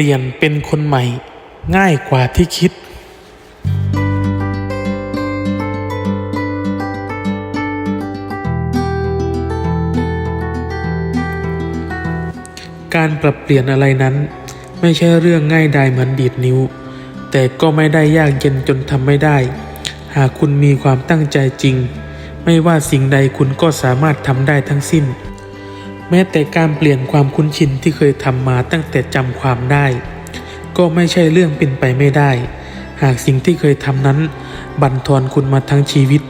ลี่ยนเป็นคนใหม่ง่ายกว่าที่คิด การปรับเปลี่ยนอะไรนั้น ไม่ใช่เรื่องง่ายดายเหมือนดีดนิ้ว แต่ก็ไม่ได้ยากเย็นจนทำไม่ได้ หากคุณมีความตั้งใจจริง ไม่ว่าสิ่งใดคุณก็สามารถทำได้ทั้งสิ้น แม้แต่การเปลี่ยนความคุ้นชินที่เคยทำมาตั้งแต่จำความได้ ก็ไม่ใช่เรื่องเป็นไปไม่ได้ หากสิ่งที่เคยทำนั้น บั่นทอนคุณมาทั้งชีวิต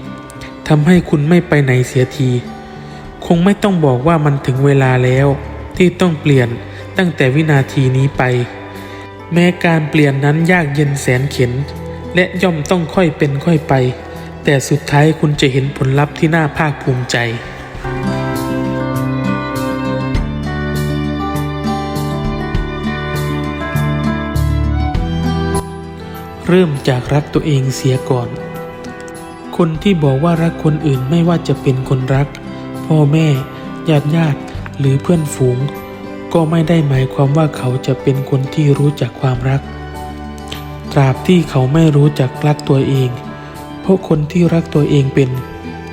ทำให้คุณไม่ไปไหนเสียที คงไม่ต้องบอกว่ามันถึงเวลาแล้ว ที่ต้องเปลี่ยนตั้งแต่วินาทีนี้ไป แม้การเปลี่ยนนั้นยากเย็นแสนเข็น และย่อมต้องค่อยเป็นค่อยไป แต่สุดท้ายคุณจะเห็นผลลัพธ์ที่น่าภาคภูมิใจ เริ่มจากรักตัวเองเสียก่อน คนที่บอกว่ารักคนอื่นไม่ว่าจะเป็นคนรัก พ่อแม่ ญาติญาติหรือเพื่อนฝูง ก็ไม่ได้หมายความว่าเขาจะเป็นคนที่รู้จักความรัก ตราบที่เขาไม่รู้จักรักตัวเองเพราะคนที่รักตัวเองเป็น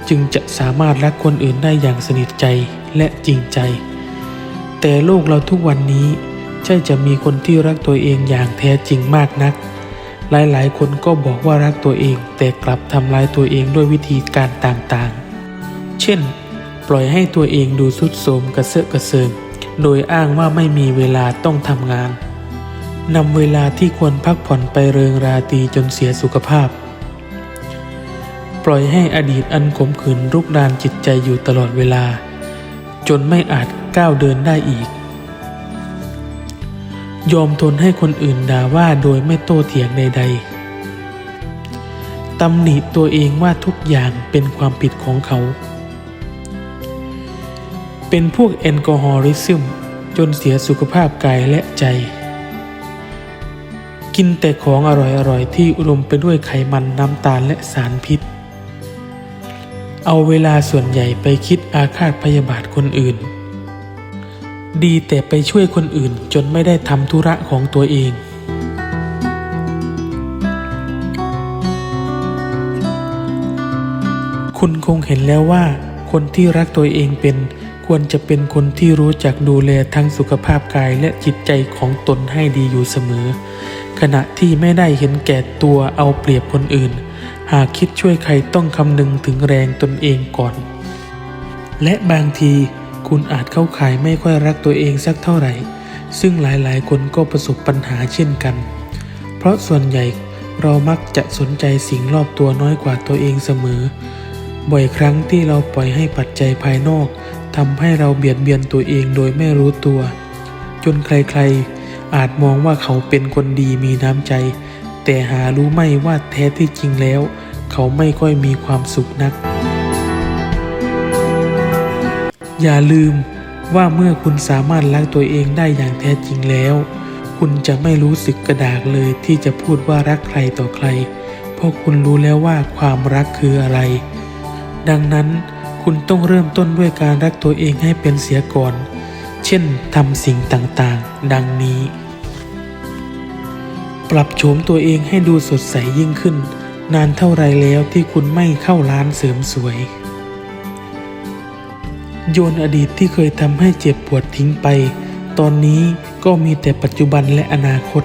จึงจะสามารถรักคนอื่นได้อย่างสนิทใจและจริงใจ แต่โลกเราทุกวันนี้ ใช่จะมีคนที่รักตัวเองอย่างแท้จริงมากนัก หลายๆ คนก็บอกว่ารักตัวเอง แต่กลับทำลายตัวเองด้วยวิธีการต่างๆ เช่น ปล่อยให้ตัวเองดูสุดโทมกระเซาะกระเซิงโดยอ้างว่าไม่มีเวลาต้องทำงานนำเวลาที่ควรพักผ่อนไปเริงราตรีจนเสียสุขภาพ ปล่อยให้อดีตอันขมขื่นรุกรานจิตใจอยู่ตลอดเวลา จนไม่อาจก้าวเดินได้อีก ยอมทนให้คนอื่นด่าว่าโดยไม่โต้เถียงใดๆตำหนิตัวเองว่าทุกอย่างเป็นความผิดของเขา เป็นพวกแอลกอฮอลิซึมจนเสียสุขภาพกายและใจ กินแต่ของอร่อยๆ ที่อุดมไปด้วยไขมันน้ำตาลและสารพิษ เอาเวลาส่วนใหญ่ไปคิดอาฆาตพยาบาทคนอื่น ดีแต่ไปช่วยคนอื่นจนไม่ได้ทำธุระของตัวเอง คุณคงเห็นแล้วว่า คนที่รักตัวเองเป็นควรจะเป็นคนที่รู้จักดูแลทั้งสุขภาพกายและจิตใจของตนให้ดีอยู่เสมอ ขณะที่ไม่ได้เห็นแก่ตัวเอาเปรียบคนอื่น หากคิดช่วยใครต้องคำนึงถึงแรงตนเองก่อน และบางที คุณอาจเข้าข่ายไม่ค่อยรักตัวเองสักเท่าไหร่ ซึ่งหลายๆ คนก็ประสบปัญหาเช่นกัน เพราะส่วนใหญ่เรามักจะสนใจสิ่งรอบตัวน้อยกว่าตัวเองเสมอ บ่อยครั้งที่เราปล่อยให้ปัจจัยภายนอกทำให้เราเบียดเบียนตัวเองโดยไม่รู้ตัว จนใครๆ อาจมองว่าเขาเป็นคนดีมีน้ำใจ แต่หารู้ไม่ว่าแท้ที่จริงแล้ว เขาไม่ค่อยมีความสุขนัก อย่าลืมว่าเมื่อคุณสามารถรักตัวเองได้อย่างแท้จริงแล้ว คุณจะไม่รู้สึกกระดากเลยที่จะพูดว่ารักใครต่อใคร เพราะคุณรู้แล้วว่าความรักคืออะไร ดังนั้นคุณต้องเริ่มต้นด้วยการรักตัวเองให้เป็นเสียก่อน เช่นทำสิ่งต่างๆ ดังนี้ ปรับโฉมตัวเองให้ดูสดใสยิ่งขึ้น นานเท่าไรแล้วที่คุณไม่เข้าร้านเสริมสวย โยนอดีตที่เคยทำให้เจ็บปวดทิ้งไป ตอนนี้ก็มีแต่ปัจจุบันและอนาคต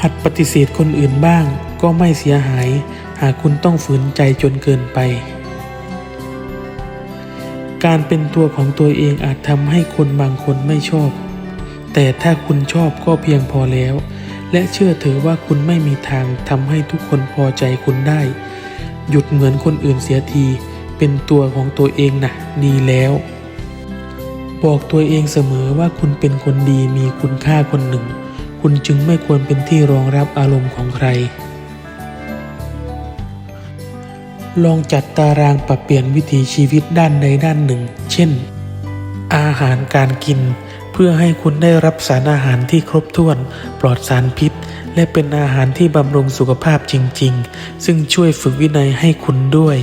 หัดปฏิเสธคนอื่นบ้างก็ไม่เสียหาย หากคุณต้องฝืนใจจนเกินไป การเป็นตัวของตัวเองอาจทำให้คนบางคนไม่ชอบ แต่ถ้าคุณชอบก็เพียงพอแล้ว และเชื่อเถอะว่าคุณไม่มีทางทำให้ทุกคนพอใจคุณได้ หยุดเหมือนคนอื่นเสียที เป็นตัวของตัวเองนะดีแล้ว บอกตัวเองเสมอว่าคุณเป็นคนดีมีคุณค่าคนหนึ่ง คุณจึงไม่ควรเป็นที่รองรับอารมณ์ของใคร ลองจัดตารางปรับเปลี่ยนวิถีชีวิตด้านใดด้านหนึ่ง เช่น อาหารการกิน เพื่อให้คุณได้รับสารอาหารที่ครบถ้วน ปลอดสารพิษ และเป็นอาหารที่บำรุงสุขภาพจริง ๆ ซึ่งช่วยฝึกวินัยให้คุณด้วย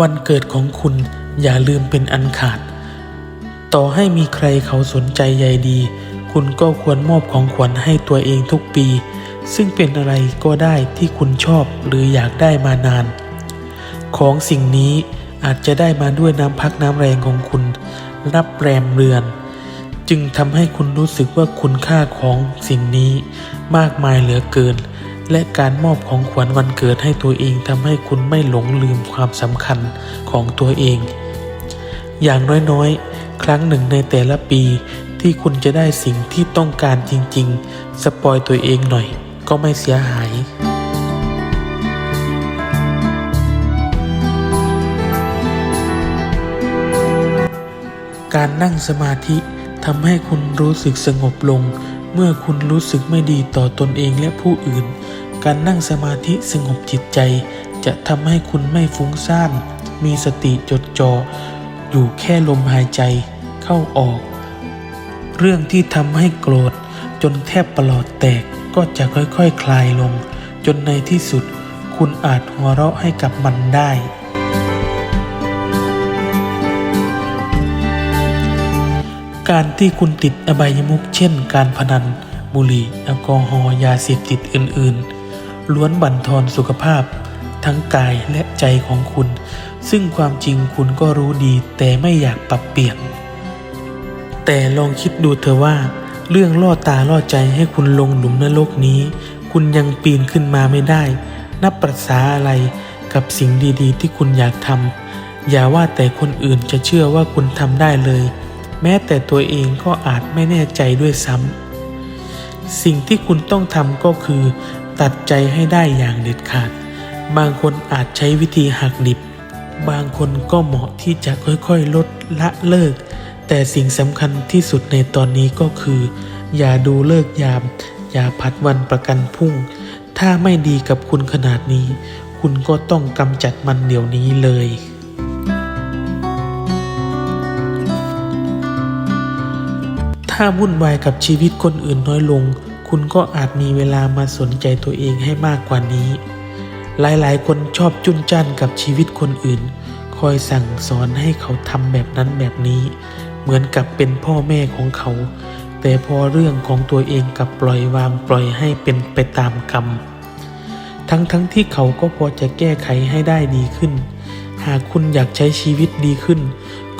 วันเกิดของคุณอย่าลืมเป็นอันขาด ต่อให้มีใครเขาสนใจใยดี คุณก็ควรมอบของขวัญให้ตัวเองทุกปี ซึ่งเป็นอะไรก็ได้ที่คุณชอบหรืออยากได้มานาน ของสิ่งนี้อาจจะได้มาด้วยน้ำพักน้ำแรงของคุณ รับแรมเรือน จึงทำให้คุณรู้สึกว่าคุณค่าของสิ่งนี้มากมายเหลือเกิน และการมอบของขวัญวันเกิดให้ตัวเองทำให้คุณไม่หลงลืมความสำคัญของตัวเอง อย่างน้อยๆ ครั้งหนึ่งในแต่ละปีที่คุณจะได้สิ่งที่ต้องการจริงๆ สปอยตัวเองหน่อยก็ไม่เสียหายการนั่งสมาธิ ทำให้คุณรู้สึกสงบลง เมื่อคุณรู้สึกไม่ดีต่อตนเองและผู้อื่น การนั่งสมาธิสงบจิตใจ จะทำให้คุณไม่ฟุ้งซ่าน มีสติจดจ่ออยู่แค่ลมหายใจเข้าออก เรื่องที่ทำให้โกรธ จนแทบประหลอดแตกก็จะค่อยๆคคลายลง จนในที่สุด คุณอาจหัวเราะให้กับมันได้ การที่คุณติดอบายมุขเช่น การพนัน บุหรี่แอลกอฮอล์ยาเสพติดอื่น ๆ ล้วนบั่นทอนสุขภาพ ทั้งกายและใจของคุณ ซึ่งความจริงคุณก็รู้ดีแต่ไม่อยากปรับเปลี่ยน แต่ลองคิดดูเถอว่า เรื่องล่อตาล่อใจให้คุณลงหลุมนรกนี้ คุณยังปีนขึ้นมาไม่ได้ นับประษาอะไรกับสิ่งดีๆ ที่คุณอยากทำอย่าว่าแต่คนอื่นจะเชื่อว่าคุณทำได้เลย ม้แต่ตัวเองก็อาจไม่แน่ใจด้วยซ้ำสิ่งที่คุณต้องทำก็คือ ตัดใจให้ได้อย่างเด็ดขาด บางคนอาจใช้วิธีหักดิบบางคนก็เหมาะที่จะค่อยๆ ลดละเลิก แต่สิ่งสำคัญที่สุดในตอนนี้ก็คือ อย่าดูเลิกยาม อย่าผัดวันประกันพรุ่ง ถ้าไม่ดีกับคุณขนาดนี้ คุณก็ต้องกำจัดมันเดี๋ยวนี้เลย ถ้าวุ่นวายกับชีวิตคนอื่นน้อยลง คุณก็อาจมีเวลามาสนใจตัวเองให้มากกว่านี้ หลายๆ คนชอบจุนจ้านกับชีวิตคนอื่น คอยสั่งสอนให้เขาทำแบบนั้นแบบนี้ เหมือนกับเป็นพ่อแม่ของเขา แต่พอเรื่องของตัวเองกับปล่อยวางปล่อยให้เป็นไปตามกรรม ทั้งๆทที่เขาก็พอจะแก้ไขให้ได้ดีขึ้น หากคุณอยากใช้ชีวิตดีขึ้น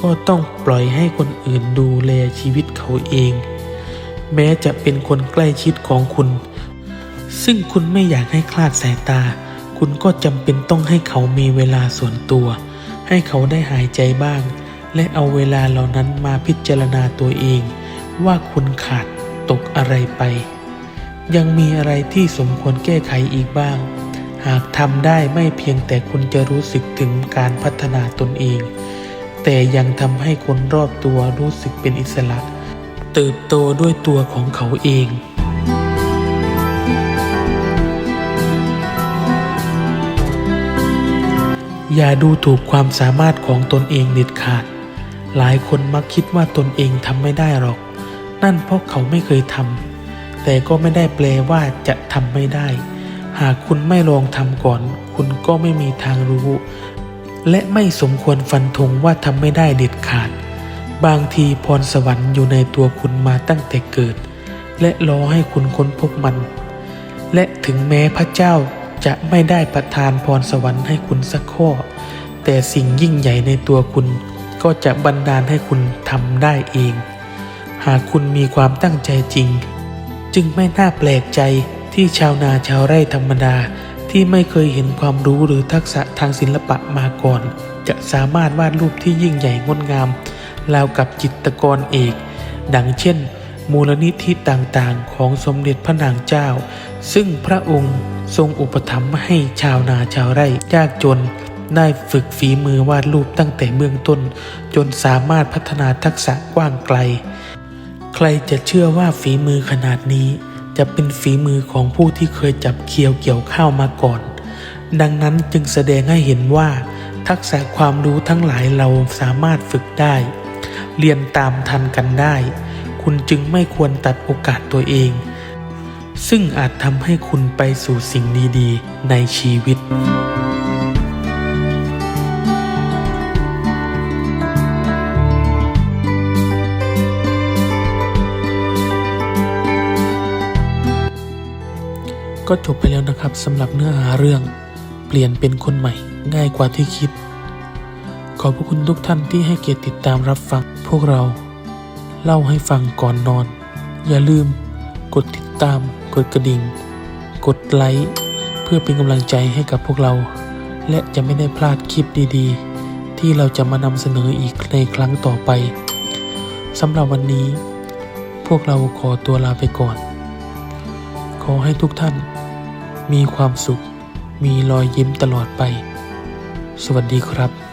ก็ต้องปล่อยให้คนอื่นดูแลชีวิตเขาเอง แม้จะเป็นคนใกล้ชิดของคุณ ซึ่งคุณไม่อยากให้คลาดสายตา คุณก็จำเป็นต้องให้เขามีเวลาส่วนตัว ให้เขาได้หายใจบ้าง และเอาเวลาเหล่านั้นมาพิจารณาตัวเอง ว่าคุณขาดตกอะไรไป ยังมีอะไรที่สมควรแก้ไขอีกบ้าง หากทำได้ไม่เพียงแต่คุณจะรู้สึกถึงการพัฒนาตนเอง แต่ยังทำให้คนรอบตัวรู้สึกเป็นอิสระ เติบโตด้วยตัวของเขาเองอย่าดูถูกความสามารถของตนเองเด็ดขาด หลายคนมักคิดว่าตนเองทำไม่ได้หรอก นั่นเพราะเขาไม่เคยทำ แต่ก็ไม่ได้แปลว่าจะทำไม่ได้ หากคุณไม่ลองทำก่อน คุณก็ไม่มีทางรู้ และไม่สมควรฟันธงว่าทำไม่ได้เด็ดขาด บางทีพรสวรรค์อยู่ในตัวคุณมาตั้งแต่เกิด และรอให้คุณค้นพบมัน และถึงแม้พระเจ้าจะไม่ได้ประทานพรสวรรค์ให้คุณสักข้อ แต่สิ่งยิ่งใหญ่ในตัวคุณ ก็จะบันดาลให้คุณทำได้เอง หากคุณมีความตั้งใจจริง จึงไม่น่าแปลกใจที่ชาวนาชาวไร่ธรรมดา ที่ไม่เคยเห็นความรู้หรือทักษะทางศิลปะมาก่อน จะสามารถวาดรูปที่ยิ่งใหญ่งดงาม ราวกับจิตรกรเอก ดังเช่น มูลนิธิต่างๆ ของสมเด็จพระนางเจ้า ซึ่งพระองค์ทรงอุปถัมภ์ให้ชาวนาชาวไร่ยากจนได้ฝึกฝีมือวาดรูปตั้งแต่เบื้องต้น จนสามารถพัฒนาทักษะกว้างไกล ใครจะเชื่อว่าฝีมือขนาดนี้ จะเป็นฝีมือของผู้ที่เคยจับเคียวเกี่ยวข้าวมาก่อน ดังนั้นจึงแสดงให้เห็นว่า ทักษะความรู้ทั้งหลายเราสามารถฝึกได้ เรียนตามทันกันได้ คุณจึงไม่ควรตัดโอกาสตัวเอง ซึ่งอาจทำให้คุณไปสู่สิ่งดีๆ ในชีวิต ก็จบไปแล้วนะครับสำหรับเนื้อหาเรื่อง เปลี่ยนเป็นคนใหม่ง่ายกว่าที่คิด ขอบพระคุณทุกท่านที่ให้เกียรติติดตามรับฟังพวกเรา เล่าให้ฟังก่อนนอน อย่าลืม กดติดตาม กดกระดิ่ง กดไลค์เพื่อเป็นกำลังใจให้กับพวกเรา และจะไม่ได้พลาดคลิปดีๆ ที่เราจะมานำเสนออีกในครั้งต่อไปสำหรับวันนี้ พวกเราขอตัวลาไปก่อน อให้ทุกท่าน มีความสุข มีรอยยิ้มตลอดไป สวัสดีครับ